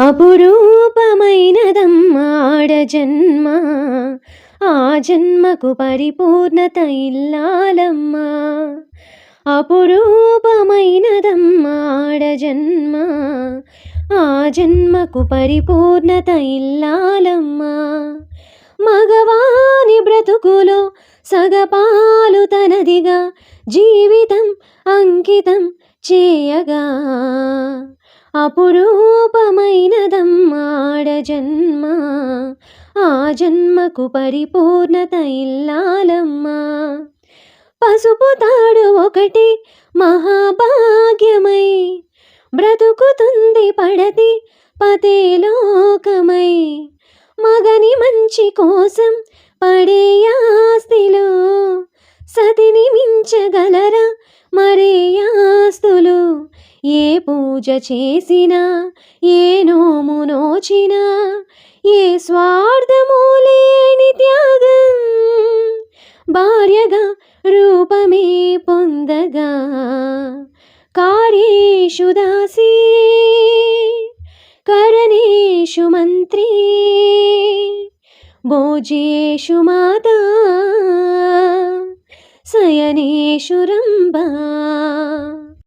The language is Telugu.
అపురూపమైనదమ్మాడ జన్మ ఆ జన్మకు పరిపూర్ణత ఇల్లాలమ్మా అపురూపమైనదమ్మాడ జన్మ ఆ జన్మకు పరిపూర్ణత ఇల్లాలమ్మా మగవాని బ్రతుకులో సగపాలు తనదిగా జీవితం అంకితం చేయగా. అపురూపమైనదమ్మాడ జన్మ ఆ జన్మకు పరిపూర్ణత ఇల్లాలమ్మా. పసుపు తాడు ఒకటి మహాభాగ్యమై బ్రతుకుతుంది పడతి పతేలోకమై మగని మంచి కోసం పడే మరే ఆస్తులు ఏ పూజ చేసినా ఏ నోము నోచినా ఏ స్వార్థము లేని త్యాగం భార్యగా రూపమే పొందగా. కార్యేషు దాసీ కరణేషు మంత్రి భోజేషు మాతా శయనేశురంబా